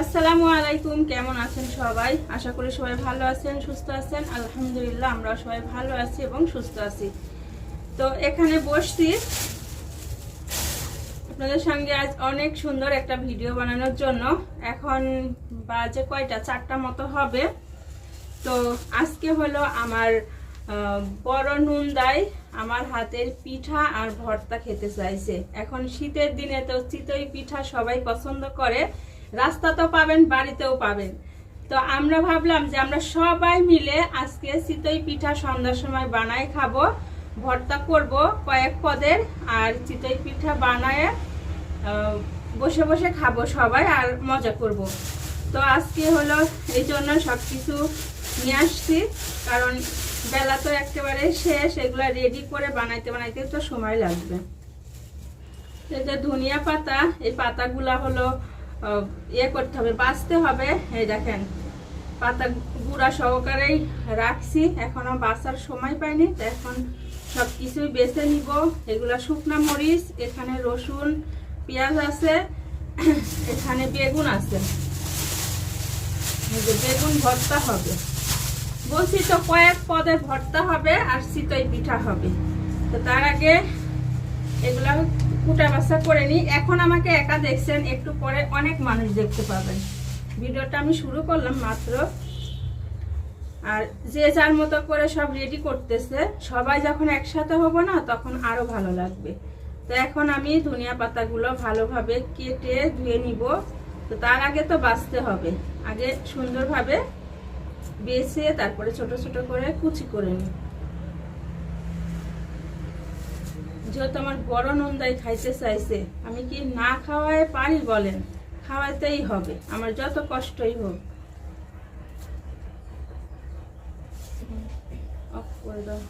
আসসালামু আলাইকুম, কেমন আছেন সবাই? আশা করি সবাই ভালো আছেন, সুস্থ আছেন। আলহামদুলিল্লাহ, আমরা সবাই ভালো আছি এবং সুস্থ আছি। তো এখানে বসছি। আপনাদের সঙ্গে আজ অনেক সুন্দর একটা ভিডিও বানানোর জন্য। এখন বাজে কয়টা? চারটা মতো হবে। তো আজকে হলো আমার বড় নুনদাই আমার হাতের পিঠা আর ভর্তা খেতে চাইছে। এখন শীতের দিনে তো চিতই পিঠা সবাই পছন্দ করে। রাস্তা তো পাবেন, বাড়িতেও পাবেন। তো আমরা ভাবলাম যে আমরা সবাই মিলে আজকে চিতই পিঠা সন্ধ্যার সময় বানাই খাব, ভর্তা করব কয়েক পদের, আর চিতই পিঠা বানায় বসে বসে খাব সবাই আর মজা করব। তো আজকে হলো এই জন্য সব কিছু নিয়ে আসছি, কারণ বেলা তো একেবারে শেষ, এগুলো রেডি করে বানাইতে বানাইতে তো সময় লাগবে। এই যে ধনিয়া পাতা, এই পাতাগুলা হলো ইয়ে করতে হবে, বাঁচতে হবে। এই দেখেন, পাতা গুঁড়া সহকারেই রাখছি। এখনও বাঁচার সময় পাইনি, তো এখন সব কিছুই বেছে নিব। এগুলো শুকনা মরিচ, এখানে রসুন, পেঁয়াজ আছে, এখানে বেগুন আছে। বেগুন ভর্তা হবে। বলছি তো কয়েক পদে ভর্তা হবে, আর চিতই পিঠা হবে। তো তার আগে এগুলা কুটা বাছা করে নিই। এখন আমাকে একা দেখছেন, একটু পরে অনেক মানুষ দেখতে পাবেন। ভিডিওটা আমি শুরু করলাম মাত্র। আর যে যার মতো করে সব রেডি করতেছে, সবাই যখন একসাথে হব না, তখন আরও ভালো লাগবে। তো এখন আমি ধনিয়া পাতাগুলো ভালোভাবে কেটে ধুয়ে নিব। তো তার আগে তো বাঁচতে হবে। আগে সুন্দরভাবে বেছে তারপরে ছোট ছোট করে কুচি করে নিই। যেহেতু আমার বড় নন্দাই খাইতে চাইছে আমি কি না খাওয়ায় পারি বলেন? খাওয়াইতেই হবে আমার যত কষ্টই হোক। অফ করে দাও।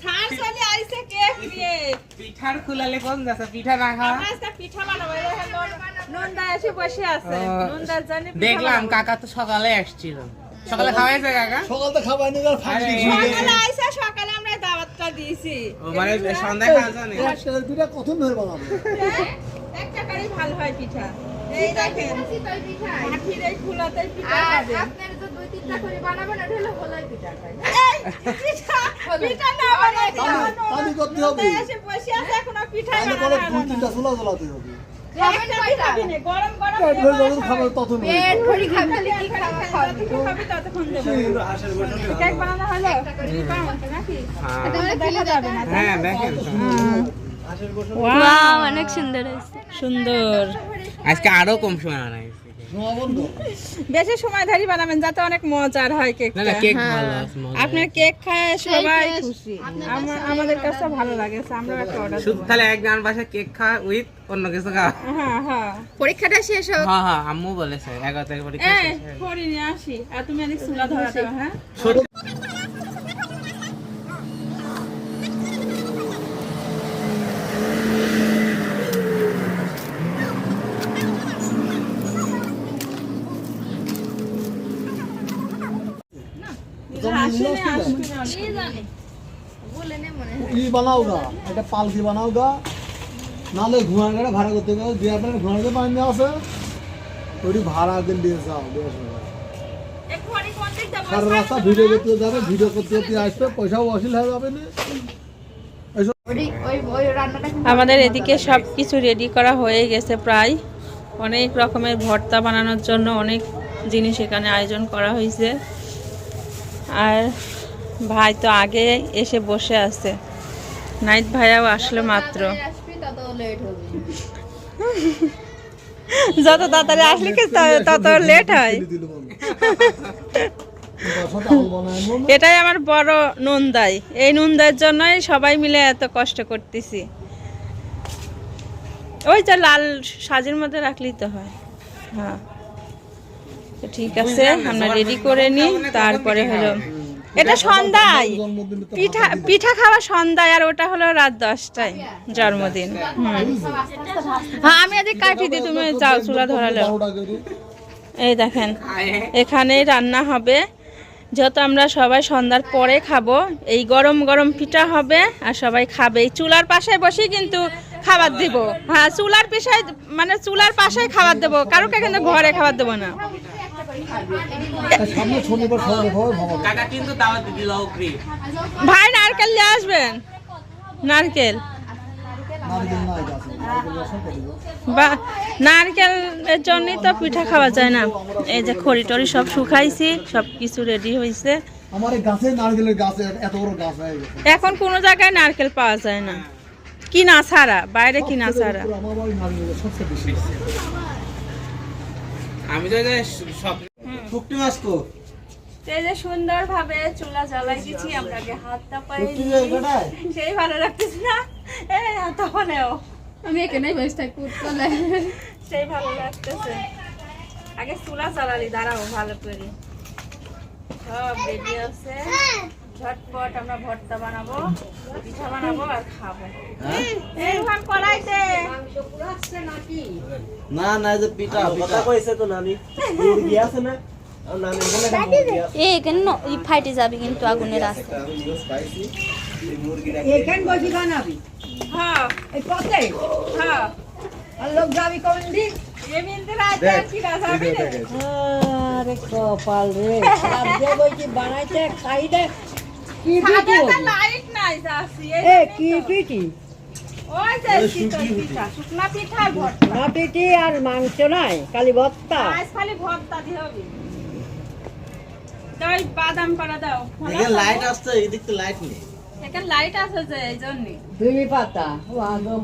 স্যার চলে আইছে কেক নিয়ে পিঠার খুলালে কোন যাচ্ছে পিঠা না খাওয়া পিঠা বানাবো এই দেখেন নন- নন্দা এসে বসে আছে। নন্দার জানি দেখলাম কাকা তো সকালে আসছিল। সকালে খাওয়াইছে কাকা? সকাল দিয়ে সকালে আইছে সকালে দাওয়াতটা দিয়েছি। ও মানে সন্ধ্যা খাওয়া জানে একটা পিঠা কত ধরে বানাবো। একটা কারি ভালো হয় পিঠা। এই দেখেন মাটির এই ফুলাতে পিঠা খাবে এই, পিঠা পিঠা না বানাইতে তাহলে- করতে হবে। এসে বসে আছে এখনও পিঠা হলো দুই। তিনটা চুলা জ্বলাতে হবে। একটা পিঠা বিনে, গরম গরম পেট ভরে। খাবার তখন হবে। যতক্ষণ খাবি ততক্ষণ দেবো। কেক বানানো হলো? নাকি? হ্যাঁ। দেখা যাবে না। হ্যাঁ দেখেন Wow, অনেক সুন্দর হয়েছে। সুন্দর আজকে আরও কম সময় বানাইছে শোনা বন্ধ বেশি সময় ধরে বানাবেন যাতে অনেক মজার হয় কেক না না কেক ভালো আছে, মজা। আপনার কেক খায় সবাই খুশি। আমাদের কাছে ভালো লাগে আমরা একটা অর্ডার শুধু তাহলে এক গান বাসা কেক খাওয়া উইথ অন্য কিছু খাওয়া হ্যাঁ হ্যাঁ। পরীক্ষাটা শেষ হোক। হ্যাঁ হ্যাঁ আম্মু বলেছে এগারো তারিখ পরীক্ষা শেষ হয়ে আসি। আর তুমি অনেক সুলা ধরা হ্যাঁ আসেনি, আসবে না। বলে নে মনে ই বানাও একটা পালকি গাড়ি ভাড়া করতে গেলে যে আপনার ঘোড়া গাড়ি পানি দেওয়া আছে ওইটি ভাড়া দিন দিয়ে যাও সারা রাস্তা ভিডিও করতে যাবে ভিডিও করতে করতে আসবে পয়সাও অসিল হয়ে যাবে না। আমাদের এদিকে সব কিছু রেডি করা হয়ে গেছে প্রায়। অনেক রকমের ভর্তা বানানোর জন্য অনেক জিনিস এখানে আয়োজন করা হয়েছে। আর ভাই তো আগে এসে বসে আছে। নাইট ভাইয়াও আসলো মাত্র। যত তাড়াতাড়ি আসলে কি তত লেট হয়। এটাই আমার বড় নন্দাই। এই নন্দার জন্যই সবাই মিলে এত কষ্ট করতেছি। ওই যে লাল সাজের মধ্যে রাখলেই তো হয়। হ্যাঁ। তো ঠিক আছে আমরা রেডি করে নিই তারপরে হলো এটা সন্ধ্যায়। পিঠা পিঠা খাওয়া সন্ধ্যায় আর ওটা হলো রাত দশটায় জন্মদিন। হ্যাঁ আমি আজকে কাটি দিই তুমি যাও চুলা ধরালো। এই দেখেন এখানেই রান্না হবে। যত আমরা সবাই সন্ধ্যার পরে খাব এই গরম গরম পিঠা হবে আর সবাই খাবে। এই চুলার পাশে বসে কিন্তু খাবার দিব। হ্যাঁ চুলার পেশায় মানে চুলার পাশে খাবার দেবো। কারোকে কিন্তু ঘরে খাবার দেবো না। সামনে শনিবার সবাই খাওয়াই ভালো কাকা কিন্তু দাওয়াত দিল অগ্রি ভাই নারকেল নিয়ে আসবেন? নারকেল। বা নারকেলের জন্যই তো পিঠা খাওয়া যায় না। এই যে খড়ি টড়ি সব শুকাইছি সব কিছু রেডি হয়েছে আমার এই গাছে নারকেলের গাছে এত বড় গাছ হয়ে গেছে। এখন কোনো জায়গায় নারকেল পাওয়া যায় না। কিনা ছাড়া বাইরে কিনা ছাড়া সবচেয়ে আমার বাড়ি নারকেল গাছ সবচেয়ে বেশি আমি তো সব শুক্তি মাছ তো সুন্দর ভাবে চুলা জ্বালাই দিচ্ছি আমরা আগে হাত তাপাই সেই ভালো লাগতেছে না। এই হাত তাপানেও আমি এখানেই বসে থাকি উৎকলে সেই ভালো লাগতেছে। আগে চুলা জ্বালালি দাঁড়াও ভালো করে। সব রেডি আছে। ঝটপট আমরা ভর্তা বানাবো পিঠা বানাবো আর খাব। এই কড়াইতে না না যে পিঠা কথা কইছে তো নানি। মুরগি আছে না? ফাইটে যাবে কিন্তু আগুনের রাস্তা এখান বসি বানাবি। হ্যাঁ। এই পথে? হ্যাঁ। আর লোক যাবি কোন দিন এমনিতে রাইতে কি রাজাবি রে আরে কপাল রে বানাইতে খাই দে কি পিঠি? লাইট নাই যাচ্ছি এ কি পিঠি? ওই যে শীতল পিঠা। শুকনা পিঠা ভর্তা। না পিঠি আর মাংস নাই খালি ভত্তা আজ খালি ভর্তা দিয়ে হবে। তাই বাদাম পাড়া দাও এখানে লাইট আসছে এদিক তো লাইট নেই। এখানে লাইট আছে যে এই জন্যই পাতা। ও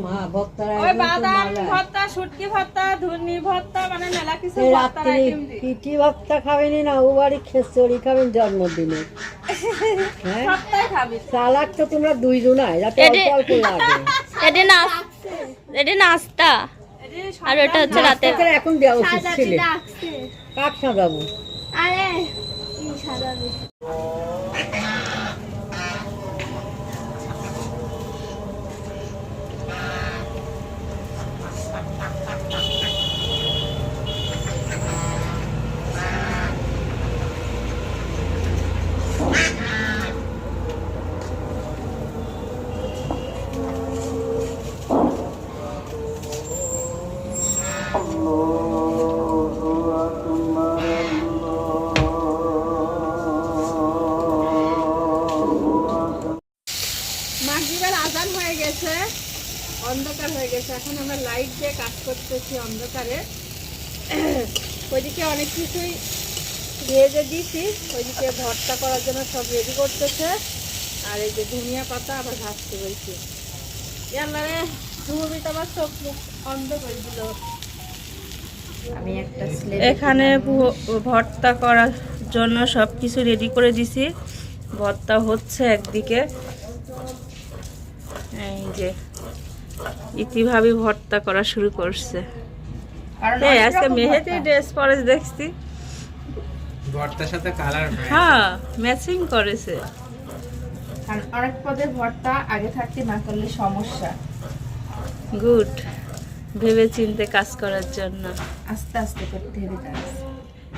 মা ভক্তরা ওই বাদাম ভর্তা শুটকি ভর্তা ধুনি ভর্তা মানে মেলা কিছু আইটেম দি। ভক্তা খাবেনি না ও বাড়ি খেচড়ি খাবেন জন্মদিনে। চালাক তো তোমরা দুইজনাই যাতে অল্প অল্প লাগে। এটা না এটা নাস্তা। আর ওটা হচ্ছে রাতে এখন দেওয়া উচিত ছিল। কাক সাজাবো? আরে মাগরিবের আজান হয়ে গেছে অন্ধকার হয়ে গেছে। এখন আমরা লাইট দিয়ে কাজ করতেছি অন্ধকারে। ওইদিকে অনেক কিছুই ভেজে দিয়েছি। ওইদিকে ভর্তা করার জন্য সব রেডি করতেছে। আর এই যে ধনিয়া পাতা আবার ভাজতে বলছি। ইয়াল্লারে ধুমিটা আবার চোখ মুখ অন্ধ করে দিল। আমি একটা স্লেট এখানে ভর্তা করার জন্য সব কিছু রেডি করে দিছি। ভর্তা হচ্ছে একদিকে। যে ইতিভাবে ভর্তা করা শুরু করছে। কারণ আজকে মেহেদি ড্রেস পরে দেখছি। ভর্তার সাথে কালার হ্যাঁ ম্যাচিং করেছে। কারণ অনেক পদের ভর্তা আগে থাকতে না করলে সমস্যা। গুড। ভেবে চিনতে কাজ করার জন্য। আস্তে আস্তে করতে হবে কাজ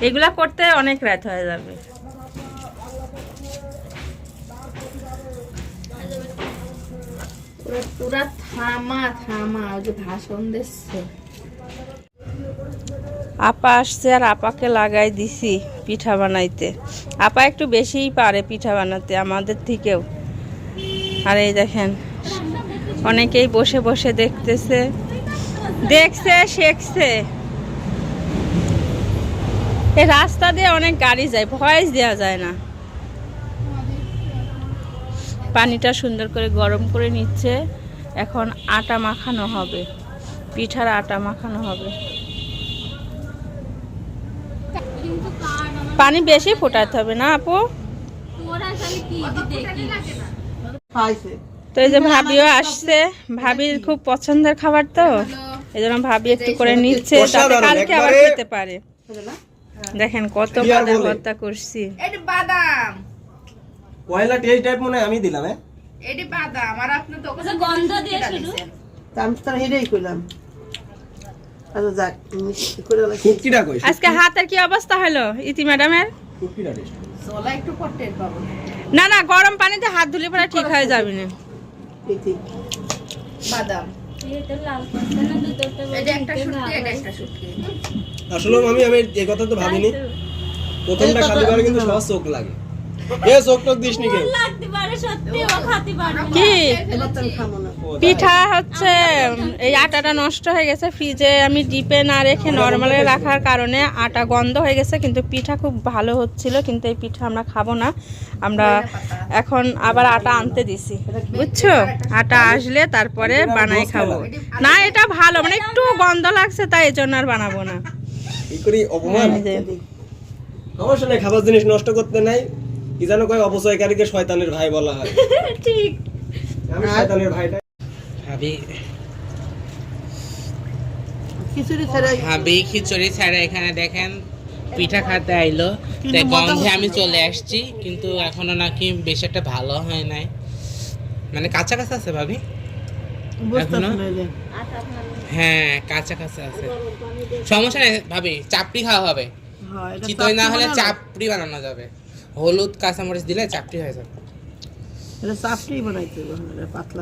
এগুলা করতে অনেক রাত হয়ে যাবে। পুরা থামা থামা ভাষণ দিচ্ছে। আপা আসছে আর আপাকে লাগাই দিছি পিঠা বানাইতে। আপা একটু বেশিই পারে পিঠা বানাতে আমাদের থেকেও। আর এই দেখেন, অনেকেই বসে বসে দেখতেছে। দেখছে, শেখছে। এই রাস্তা দিয়ে অনেক গাড়ি যায়, ভয়েস দেওয়া যায় না। পানিটা সুন্দর করে গরম করে নিচ্ছে। এখন আটা মাখানো হবে। পিঠার আটা মাখানো হবে। পানি বেশি ফোটাতে হবে না আপু? তো এই যে ভাবিও আসছে। ভাবির খুব পছন্দের খাবার তো। এই জন্য ভাবি একটু করে নিচ্ছে। যাতে অসাধারণ, কালকে আবার খেতে পারে। দেখেন কত বাদাম? ভর্তা করছি। বাদাম। কয়লা টেস্ট টাইপ মনে হয় আমি দিলাম হ্যাঁ? এটি বাদাম আর আপনি তো আচ্ছা, গন্ধ দিয়ে শুধু? আমি তো হেরেই করলাম আচ্ছা যাক মিষ্টি করে রাখি। কুকিটা কই? আজকে হাতের কি অবস্থা হলো ইতি ম্যাডামের? কুকিটা টেস্ট চলা একটু পর পাবো। না না গরম পানিতে হাত ধুলে পরে ঠিক হয়ে যাবে না। ঠিক। বাদাম। আসলে আমি আমি এই কথা তো ভাবিনি। প্রথমটা খালি কিন্তু সবার চোখ লাগে। এ চোখ টোক দিস নি কেউ? কি? এবার তো আমি খাব না। পিঠা হচ্ছে এই আটাটা নষ্ট হয়ে গেছে ফ্রিজে আমি ডিপে না রেখে নর্মালে রাখার কারণে আটা গন্ধ হয়ে গেছে কিন্তু পিঠা খুব ভালো হচ্ছিল কিন্তু এই পিঠা আমরা খাব না। আমরা এখন আবার আটা আনতে দিছি। বুঝছ? আটা আসলে তারপরে বানাই খাব। না এটা ভালো মানে একটু গন্ধ লাগছে তাই জন্য আর বানাবো না। অপমান। খাবার জিনিস নষ্ট করতে নাই। কি জানো কয় অপচয়কারীকে শয়তানের ভাই বলা হয়। ঠিক। আমি শয়তানের ভাইটা। ভাবি খিচুড়ি ছেড়ে ভাবি খিচুড়ি ছাড়া এখানে দেখেন পিঠা খাতে আইলো। তাই গন্ধে আমি চলে আসছি কিন্তু এখনও নাকি বেশ একটা ভালো হয় নাই। মানে কাঁচা কাঁচা আছে ভাবি? এখনও? হ্যাঁ কাঁচা কাঁচা আছে। সমস্যা নেই ভাবি চাপড়ি খাওয়া হবে। হ্যাঁ চিতই না হলে চাপড়ি বানানো যাবে। হলুদ কাঁচামরিচ দিলে চাপড়ি হয়ে যাবে। এটা চাপড়ি বানাইতে হবে, পাতলা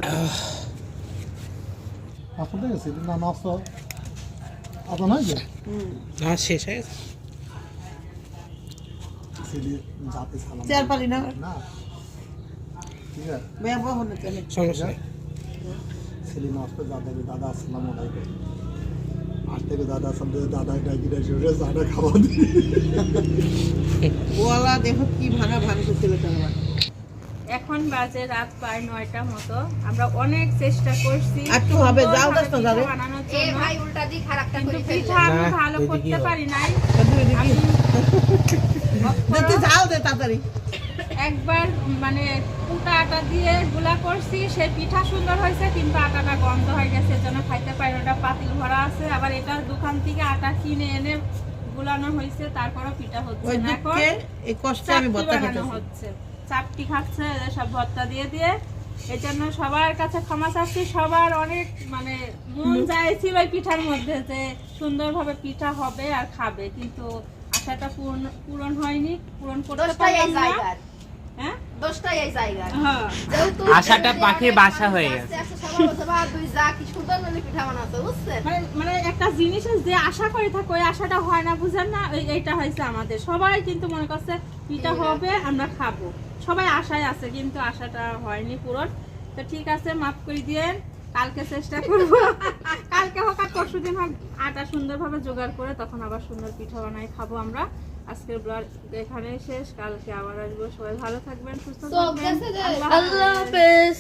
আসতে গেছি না নাস্তা আপনার নয় যে না শেষ হয়ে গেছে। ছেলে যাতে সালাম চেয়ার পারি না? না। ঠিক আছে। মেয়ে বউ হলে চলে সমস্যা নেই। ছেলে নষ্ট দাদা দাদা আসসালাম আলাইকুম। আজ থেকে দাদা আসলাম দাদা ডাকি ডাকি ওরে দাদা খাওয়া দিই ওয়ালা দেখো কি ভাঙা ভাঙছে ছেলেটা আমার এখন বাজে রাত প্রায় নয়টা মতো। আমরা অনেক চেষ্টা করছি একটু হবে, যাও দশটা যাবে। এ ভাই উল্টা দিয়ে খারাপটা করে পিঠা আমি ভালো করতে পারি নাই। দেখি আমি যাও দে তাড়াতাড়ি। একবার মানে কুটা আটা দিয়ে গুলা করছি সেই পিঠা সুন্দর হয়েছে কিন্তু আটাটা গন্ধ হয়ে গেছে এজন্য খাইতে পারি ওটা পাতিল ভরা আছে আবার এটা দোকান থেকে আটা কিনে এনে গুলানো হয়েছে তারপরও পিঠা হচ্ছে না। এখন এই কষ্টে আমি চাপটি ভর্তা হচ্ছে। চাপটি খাচ্ছে সব ভর্তা দিয়ে দিয়ে। এই জন্য সবার কাছে ক্ষমা চাচ্ছি সবার অনেক মানে মন চাইছিল ওই পিঠার মধ্যে যে সুন্দরভাবে পিঠা হবে আর খাবে কিন্তু আশাটা পূরণ পূরণ হয়নি পূরণ করতে পারলাম না। হ্যাঁ? হ্যাঁ। আশাটা পাখির বাসা হয়ে গেছে। মানে মানে একটা জিনিসের যে আশা করে থাকে ওই আশাটা হয় না বুঝেন না? এইটা হয়েছে আমাদের। সবাই কিন্তু মনে করছে পিঠা হবে আমরা খাব। সবাই আশায় আছে কিন্তু আশাটা হয়নি পূরণ। তো ঠিক আছে মাফ করে দিয়ে কালকে চেষ্টা করব। কালকে হোক আর পরশু দিন হোক আটা সুন্দরভাবে জোগাড় করে তখন আবার সুন্দর পিঠা বানাই খাব আমরা। আজকের ব্লগ এখানেই শেষ। কালকে আবার আসব। সবাই ভালো থাকবেন সুস্থ থাকবেন। আল্লাহ হাফেজ। আল্লাহ হাফেজ।